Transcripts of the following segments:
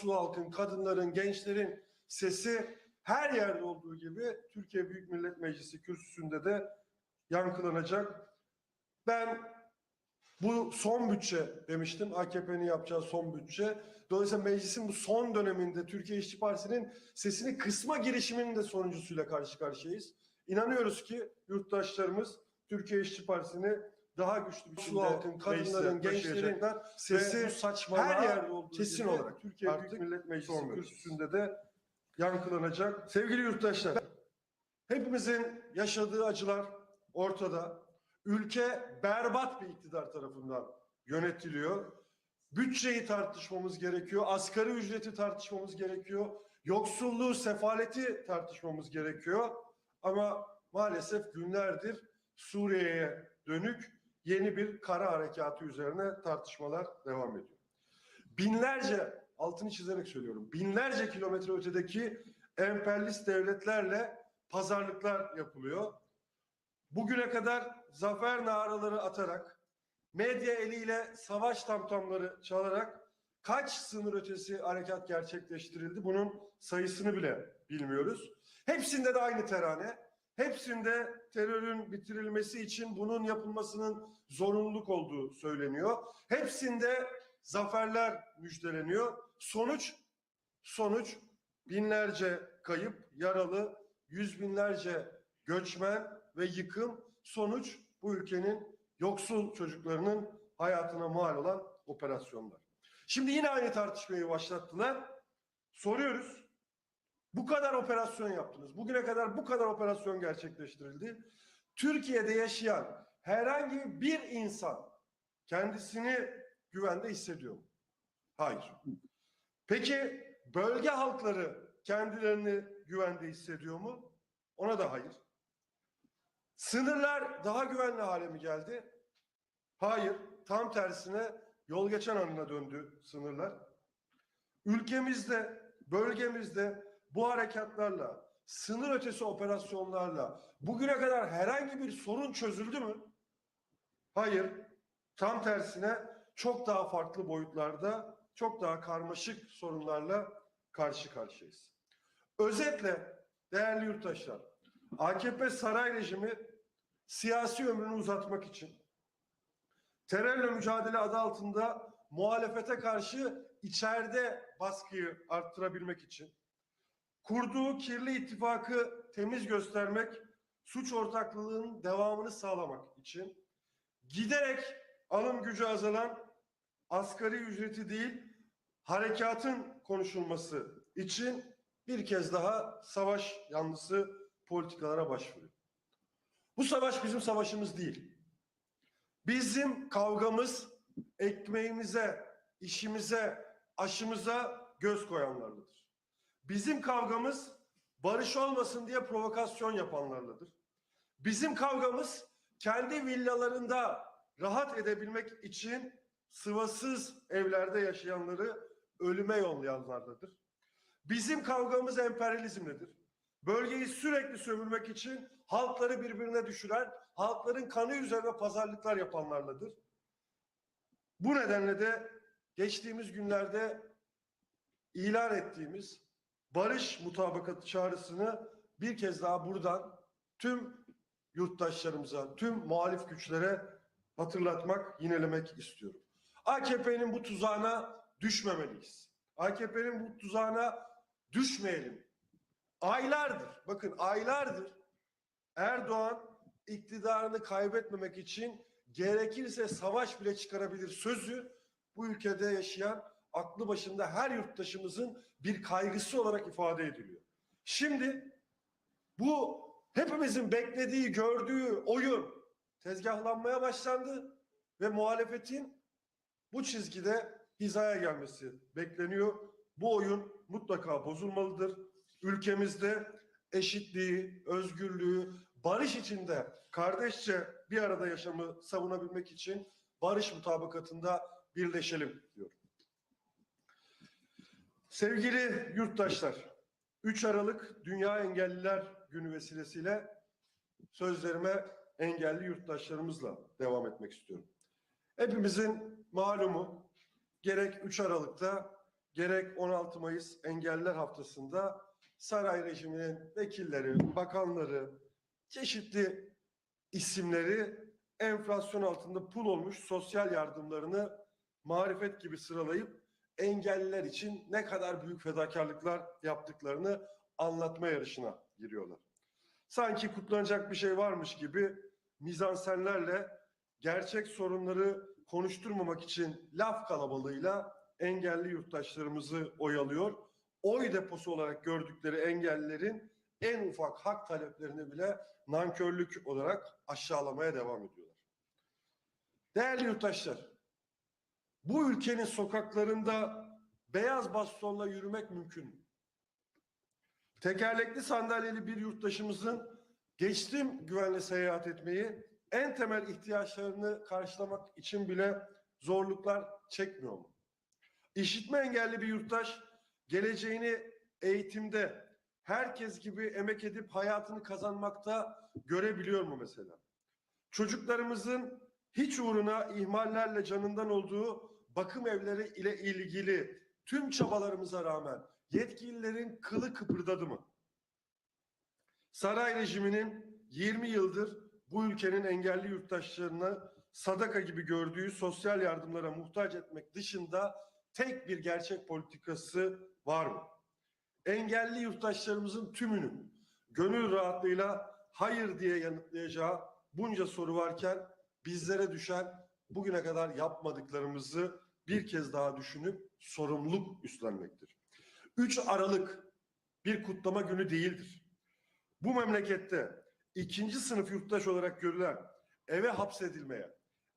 yoksul halkın, kadınların, gençlerin sesi her yerde olduğu gibi Türkiye Büyük Millet Meclisi kürsüsünde de yankılanacak. Ben bu son bütçe demiştim. AKP'nin yapacağı son bütçe. Dolayısıyla meclisin bu son döneminde Türkiye İşçi Partisi'nin sesini kısma girişiminin de sonuncusuyla karşı karşıyayız. İnanıyoruz ki yurttaşlarımız Türkiye İşçi Partisi'ni daha güçlü bir halkın, kadınların, gençlerin sesi her yerde olduğu kesin gibi olarak Türkiye artık Büyük Millet Meclisi son veriyoruz. kürsüsünde de yankılanacak. Sevgili yurttaşlar, hepimizin yaşadığı acılar ortada. Ülke berbat bir iktidar tarafından yönetiliyor. Bütçeyi tartışmamız gerekiyor. Asgari ücreti tartışmamız gerekiyor. Yoksulluğu, sefaleti tartışmamız gerekiyor. Ama maalesef günlerdir Suriye'ye dönük yeni bir kara harekatı üzerine tartışmalar devam ediyor. Binlerce, altını çizerek söylüyorum, binlerce kilometre ötedeki emperyalist devletlerle pazarlıklar yapılıyor. Bugüne kadar zafer naraları atarak, medya eliyle savaş tamtamları çalarak kaç sınır ötesi harekat gerçekleştirildi? Bunun sayısını bile bilmiyoruz. Hepsinde de aynı terane. Hepsinde terörün bitirilmesi için bunun yapılmasının zorunluluk olduğu söyleniyor. Hepsinde zaferler müjdeleniyor. Sonuç sonuç binlerce kayıp, yaralı, yüz binlerce göçmen ve yıkım. Sonuç bu ülkenin yoksul çocuklarının hayatına mal olan operasyonlar. Şimdi yine aynı tartışmayı başlattılar. Soruyoruz. Bu kadar operasyon yaptınız. Bugüne kadar bu kadar operasyon gerçekleştirildi. Türkiye'de yaşayan herhangi bir insan kendisini güvende hissediyor mu? Hayır. Peki bölge halkları kendilerini güvende hissediyor mu? Ona da hayır. Sınırlar daha güvenli hale mi geldi? Hayır. Tam tersine yol geçen anına döndü sınırlar. Ülkemizde, bölgemizde bu harekatlarla, sınır ötesi operasyonlarla bugüne kadar herhangi bir sorun çözüldü mü? Hayır. Tam tersine çok daha farklı boyutlarda, çok daha karmaşık sorunlarla karşı karşıyayız. Özetle değerli yurttaşlar, AKP saray rejimi siyasi ömrünü uzatmak için terörle mücadele adı altında muhalefete karşı içeride baskıyı arttırabilmek için kurduğu kirli ittifakı temiz göstermek, suç ortaklığının devamını sağlamak için giderek alım gücü azalan asgari ücreti değil harekatın konuşulması için bir kez daha savaş yanlısı politikalara başvuruyor. Bu savaş bizim savaşımız değil. Bizim kavgamız ekmeğimize, işimize, aşımıza göz koyanlarladır. Bizim kavgamız barış olmasın diye provokasyon yapanlarladır. Bizim kavgamız kendi villalarında rahat edebilmek için sıvasız evlerde yaşayanları ölüme yollayanlardadır. Bizim kavgamız emperyalizmledir. Bölgeyi sürekli sömürmek için halkları birbirine düşüren, halkların kanı üzerine pazarlıklar yapanlarladır. Bu nedenle de geçtiğimiz günlerde ilan ettiğimiz barış mutabakatı çağrısını bir kez daha buradan tüm yurttaşlarımıza, tüm muhalif güçlere hatırlatmak, yinelemek istiyorum. AKP'nin bu tuzağına düşmemeliyiz. AKP'nin bu tuzağına düşmeyelim. Aylardır, bakın aylardır Erdoğan iktidarını kaybetmemek için gerekirse savaş bile çıkarabilir sözü bu ülkede yaşayan aklı başında her yurttaşımızın bir kaygısı olarak ifade ediliyor. Şimdi bu hepimizin beklediği, gördüğü oyun tezgahlanmaya başlandı ve muhalefetin bu çizgide hizaya gelmesi bekleniyor. Bu oyun mutlaka bozulmalıdır. Ülkemizde eşitliği, özgürlüğü, barış içinde kardeşçe bir arada yaşamı savunabilmek için barış mutabakatında birleşelim diyorum. Sevgili yurttaşlar, 3 Aralık Dünya Engelliler Günü vesilesiyle sözlerime engelli yurttaşlarımızla devam etmek istiyorum. Hepimizin malumu gerek 3 Aralık'ta gerek 16 Mayıs Engelliler Haftası'nda saray rejiminin vekilleri, bakanları, çeşitli isimleri enflasyon altında pul olmuş sosyal yardımlarını marifet gibi sıralayıp engelliler için ne kadar büyük fedakarlıklar yaptıklarını anlatma yarışına giriyorlar. Sanki kutlanacak bir şey varmış gibi mizansenlerle gerçek sorunları konuşturmamak için laf kalabalığıyla engelli yurttaşlarımızı oyalıyor. Oy deposu olarak gördükleri engellilerin en ufak hak taleplerini bile nankörlük olarak aşağılamaya devam ediyorlar. Değerli yurttaşlar, bu ülkenin sokaklarında beyaz bastonla yürümek mümkün mü? Tekerlekli sandalyeli bir yurttaşımızın geçtim güvenli seyahat etmeyi en temel ihtiyaçlarını karşılamak için bile zorluklar çekmiyor mu? İşitme engelli bir yurttaş geleceğini eğitimde herkes gibi emek edip hayatını kazanmakta görebiliyor mu mesela? Çocuklarımızın hiç uğruna ihmallerle canından olduğu bakım evleri ile ilgili tüm çabalarımıza rağmen yetkililerin kılı kıpırdadı mı? Saray rejiminin 20 yıldır bu ülkenin engelli yurttaşlarına sadaka gibi gördüğü sosyal yardımlara muhtaç etmek dışında tek bir gerçek politikası var mı? Engelli yurttaşlarımızın tümünün gönül rahatlığıyla hayır diye yanıtlayacağı bunca soru varken bizlere düşen bugüne kadar yapmadıklarımızı bir kez daha düşünüp sorumluluk üstlenmektir. 3 Aralık bir kutlama günü değildir. Bu memlekette ikinci sınıf yurttaş olarak görülen eve hapsedilmeye,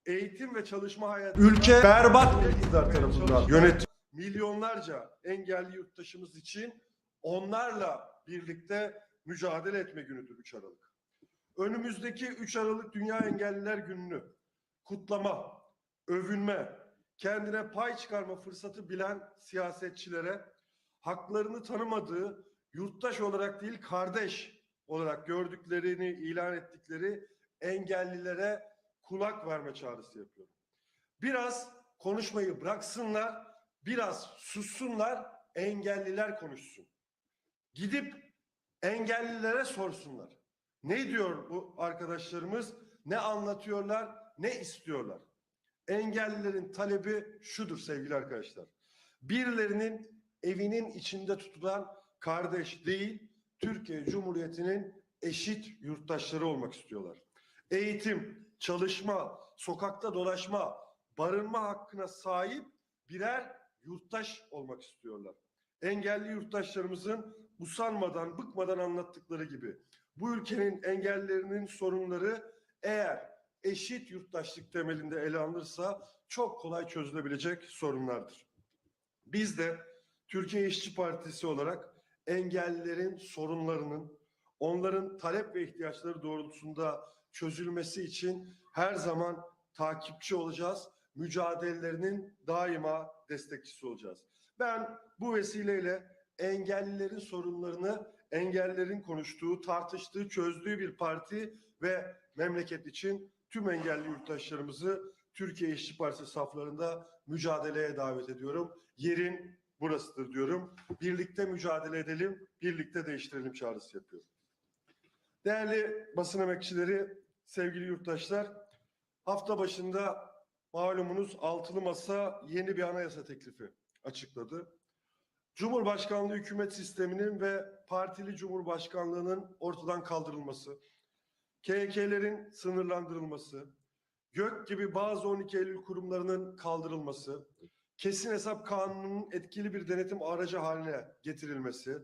eğitim ve çalışma hayatı Ülke berbat iktidar tarafından yönet milyonlarca engelli yurttaşımız için onlarla birlikte mücadele etme günüdür 3 Aralık. Önümüzdeki 3 Aralık Dünya Engelliler Günü'nü kutlama, övünme, kendine pay çıkarma fırsatı bilen siyasetçilere haklarını tanımadığı yurttaş olarak değil kardeş olarak gördüklerini ilan ettikleri engellilere kulak verme çağrısı yapıyorum. Biraz konuşmayı bıraksınlar, biraz sussunlar, engelliler konuşsun. Gidip engellilere sorsunlar. Ne diyor bu arkadaşlarımız? Ne anlatıyorlar? Ne istiyorlar? Engellilerin talebi şudur sevgili arkadaşlar. Birilerinin evinin içinde tutulan kardeş değil, Türkiye Cumhuriyeti'nin eşit yurttaşları olmak istiyorlar. Eğitim, çalışma, sokakta dolaşma, barınma hakkına sahip birer yurttaş olmak istiyorlar. Engelli yurttaşlarımızın usanmadan, bıkmadan anlattıkları gibi bu ülkenin engellerinin sorunları eğer eşit yurttaşlık temelinde ele alınırsa çok kolay çözülebilecek sorunlardır. Biz de Türkiye İşçi Partisi olarak engellilerin sorunlarının, onların talep ve ihtiyaçları doğrultusunda çözülmesi için her zaman takipçi olacağız. Mücadelelerinin daima destekçisi olacağız. Ben bu vesileyle engellilerin sorunlarını engellilerin konuştuğu, tartıştığı, çözdüğü bir parti ve memleket için tüm engelli yurttaşlarımızı Türkiye İşçi Partisi saflarında mücadeleye davet ediyorum. Yerin burasıdır diyorum. Birlikte mücadele edelim, birlikte değiştirelim çağrısı yapıyorum. Değerli basın emekçileri, sevgili yurttaşlar, hafta başında malumunuz altılı masa yeni bir anayasa teklifi açıkladı. Cumhurbaşkanlığı hükümet sisteminin ve partili cumhurbaşkanlığının ortadan kaldırılması, KHK'lerin sınırlandırılması, GÖK gibi bazı 12 Eylül kurumlarının kaldırılması, kesin hesap kanununun etkili bir denetim aracı haline getirilmesi,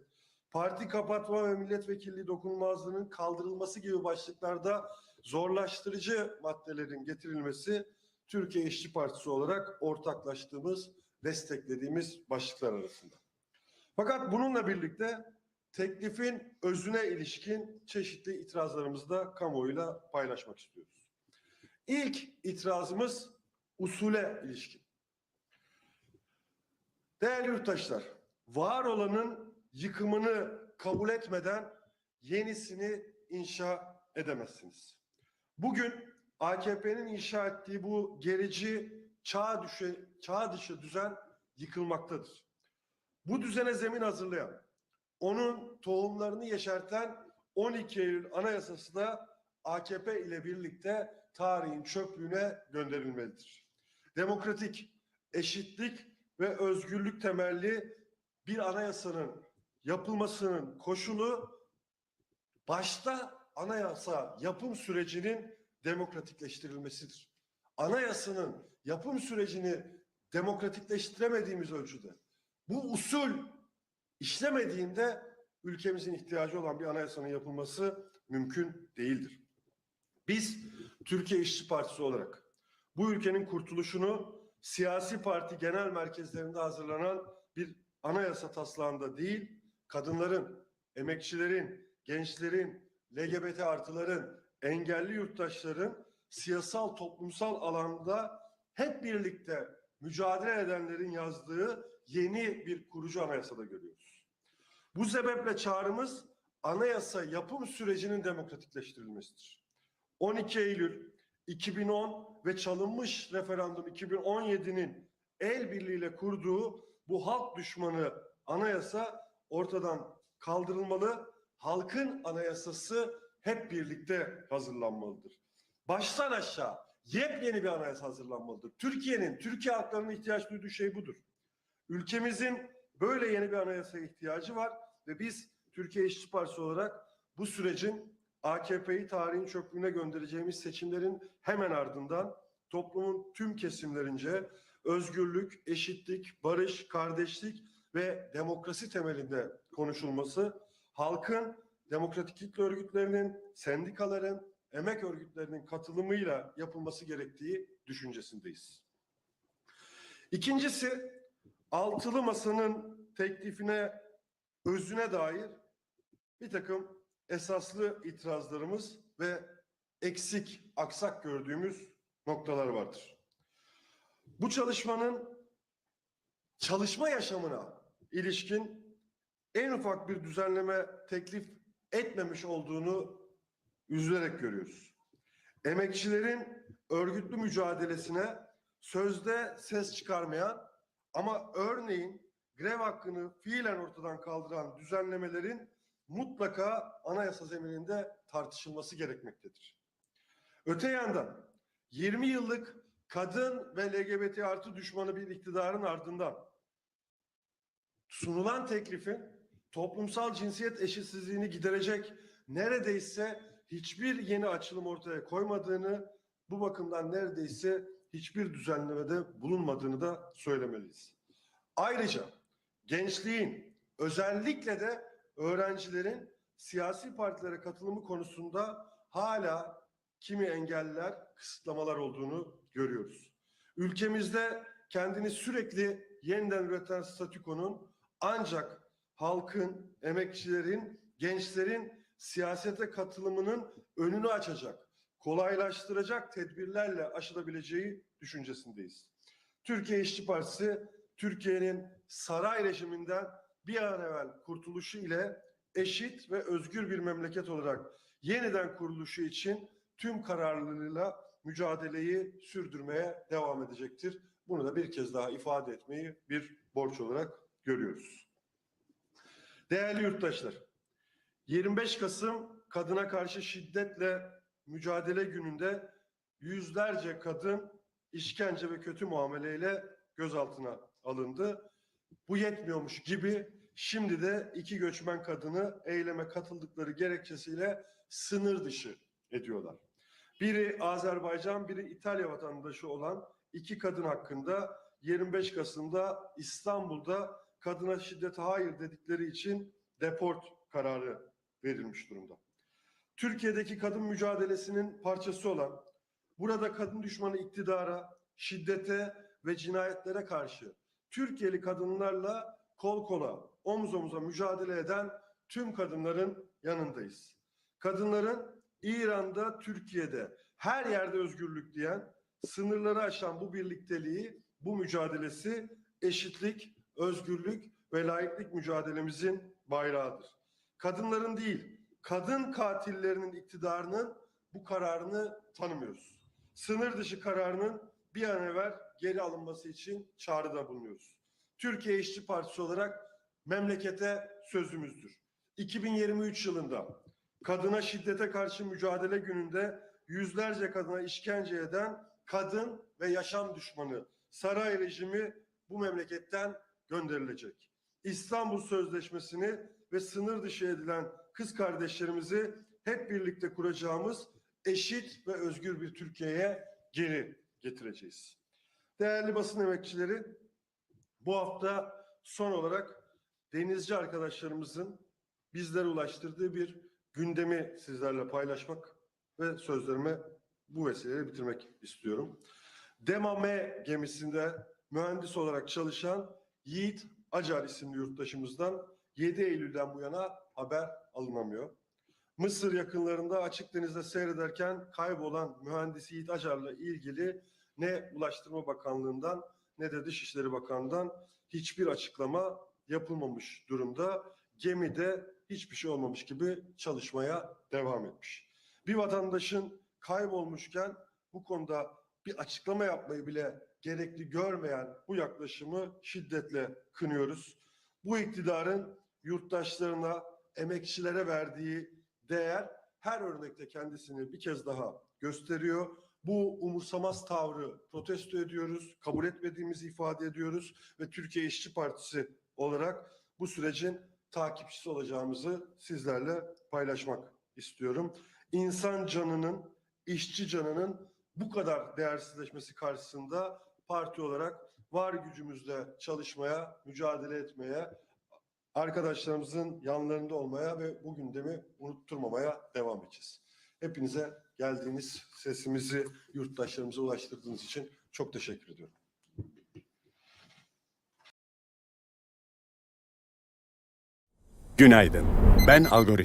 parti kapatma ve milletvekilliği dokunulmazlığının kaldırılması gibi başlıklarda zorlaştırıcı maddelerin getirilmesi Türkiye İşçi Partisi olarak ortaklaştığımız, desteklediğimiz başlıklar arasında. Fakat bununla birlikte teklifin özüne ilişkin çeşitli itirazlarımızı da kamuoyuyla paylaşmak istiyoruz. İlk itirazımız usule ilişkin. Değerli yurttaşlar, var olanın yıkımını kabul etmeden yenisini inşa edemezsiniz. Bugün AKP'nin inşa ettiği bu gerici çağ dışı, çağ dışı düzen yıkılmaktadır. bu düzene zemin hazırlayan, onun tohumlarını yeşerten 12 Eylül Anayasası da AKP ile birlikte tarihin çöplüğüne gönderilmelidir. Demokratik, eşitlik ve özgürlük temelli bir anayasanın yapılmasının koşulu başta anayasa yapım sürecinin demokratikleştirilmesidir. Anayasanın yapım sürecini demokratikleştiremediğimiz ölçüde bu usul işlemediğinde ülkemizin ihtiyacı olan bir anayasanın yapılması mümkün değildir. Biz Türkiye İşçi Partisi olarak bu ülkenin kurtuluşunu siyasi parti genel merkezlerinde hazırlanan bir anayasa taslağında değil, kadınların, emekçilerin, gençlerin, LGBT artıların, engelli yurttaşların siyasal toplumsal alanda hep birlikte mücadele edenlerin yazdığı yeni bir kurucu anayasada görüyoruz. Bu sebeple çağrımız anayasa yapım sürecinin demokratikleştirilmesidir. 12 Eylül 2010 ve çalınmış referandum 2017'nin el birliğiyle kurduğu bu halk düşmanı anayasa ortadan kaldırılmalı. Halkın anayasası hep birlikte hazırlanmalıdır. Baştan aşağı yepyeni bir anayasa hazırlanmalıdır. Türkiye'nin, Türkiye halklarının ihtiyaç duyduğu şey budur. Ülkemizin böyle yeni bir anayasaya ihtiyacı var ve biz Türkiye İşçi Partisi olarak bu sürecin AKP'yi tarihin çöplüğüne göndereceğimiz seçimlerin hemen ardından toplumun tüm kesimlerince özgürlük, eşitlik, barış, kardeşlik ve demokrasi temelinde konuşulması, halkın, demokratik örgütlerinin, sendikaların, emek örgütlerinin katılımıyla yapılması gerektiği düşüncesindeyiz. İkincisi, altılı masanın teklifine, özüne dair bir takım esaslı itirazlarımız ve eksik, aksak gördüğümüz noktalar vardır. Bu çalışmanın çalışma yaşamına ilişkin en ufak bir düzenleme teklif etmemiş olduğunu üzülerek görüyoruz. Emekçilerin örgütlü mücadelesine sözde ses çıkarmayan ama örneğin grev hakkını fiilen ortadan kaldıran düzenlemelerin mutlaka anayasa zemininde tartışılması gerekmektedir. Öte yandan 20 yıllık kadın ve LGBT artı düşmanı bir iktidarın ardından sunulan teklifin toplumsal cinsiyet eşitsizliğini giderecek neredeyse hiçbir yeni açılım ortaya koymadığını, bu bakımdan neredeyse hiçbir düzenlemede bulunmadığını da söylemeliyiz. Ayrıca gençliğin özellikle de öğrencilerin siyasi partilere katılımı konusunda hala kimi engeller, kısıtlamalar olduğunu görüyoruz. Ülkemizde kendini sürekli yeniden üreten statükonun ancak halkın, emekçilerin, gençlerin siyasete katılımının önünü açacak, kolaylaştıracak tedbirlerle aşılabileceği düşüncesindeyiz. Türkiye İşçi Partisi, Türkiye'nin saray rejiminden bir an evvel kurtuluşu ile eşit ve özgür bir memleket olarak yeniden kuruluşu için tüm kararlılığıyla mücadeleyi sürdürmeye devam edecektir. Bunu da bir kez daha ifade etmeyi bir borç olarak görüyoruz. Değerli yurttaşlar, 25 Kasım kadına karşı şiddetle mücadele gününde yüzlerce kadın işkence ve kötü muameleyle gözaltına alındı. Bu yetmiyormuş gibi şimdi de iki göçmen kadını eyleme katıldıkları gerekçesiyle sınır dışı ediyorlar. Biri Azerbaycan, biri İtalya vatandaşı olan iki kadın hakkında 25 Kasım'da İstanbul'da kadına şiddete hayır dedikleri için deport kararı verilmiş durumda. Türkiye'deki kadın mücadelesinin parçası olan, burada kadın düşmanı iktidara, şiddete ve cinayetlere karşı Türkiye'li kadınlarla kol kola, omuz omuza mücadele eden tüm kadınların yanındayız. Kadınların İran'da, Türkiye'de her yerde özgürlük diyen, sınırları aşan bu birlikteliği, bu mücadelesi eşitlik, özgürlük ve layıklık mücadelemizin bayrağıdır. Kadınların değil, kadın katillerinin iktidarının bu kararını tanımıyoruz. Sınır dışı kararının bir an evvel geri alınması için çağrıda bulunuyoruz. Türkiye İşçi Partisi olarak memlekete sözümüzdür. 2023 yılında kadına şiddete karşı mücadele gününde yüzlerce kadına işkence eden kadın ve yaşam düşmanı saray rejimi bu memleketten gönderilecek. İstanbul Sözleşmesi'ni ve sınır dışı edilen kız kardeşlerimizi hep birlikte kuracağımız eşit ve özgür bir Türkiye'ye geri getireceğiz. Değerli basın emekçileri, bu hafta son olarak denizci arkadaşlarımızın bizlere ulaştırdığı bir gündemi sizlerle paylaşmak ve sözlerimi bu vesileyle bitirmek istiyorum. Demame gemisinde mühendis olarak çalışan Yiğit Acar isimli yurttaşımızdan 7 Eylül'den bu yana haber alınamıyor. Mısır yakınlarında açık denizde seyrederken kaybolan mühendis Yiğit Acar'la ilgili ne Ulaştırma Bakanlığı'ndan ne de Dışişleri Bakanlığı'ndan hiçbir açıklama yapılmamış durumda. Gemide hiçbir şey olmamış gibi çalışmaya devam etmiş. Bir vatandaşın kaybolmuşken bu konuda bir açıklama yapmayı bile gerekli görmeyen bu yaklaşımı şiddetle kınıyoruz. Bu iktidarın yurttaşlarına, emekçilere verdiği değer her örnekte kendisini bir kez daha gösteriyor. Bu umursamaz tavrı protesto ediyoruz, kabul etmediğimizi ifade ediyoruz ve Türkiye İşçi Partisi olarak bu sürecin takipçisi olacağımızı sizlerle paylaşmak istiyorum. İnsan canının, işçi canının bu kadar değersizleşmesi karşısında parti olarak var gücümüzle çalışmaya, mücadele etmeye, arkadaşlarımızın yanlarında olmaya ve bu gündemi unutturmamaya devam edeceğiz. Hepinize geldiğiniz sesimizi yurttaşlarımıza ulaştırdığınız için çok teşekkür ediyorum. Günaydın. Ben Algoritma.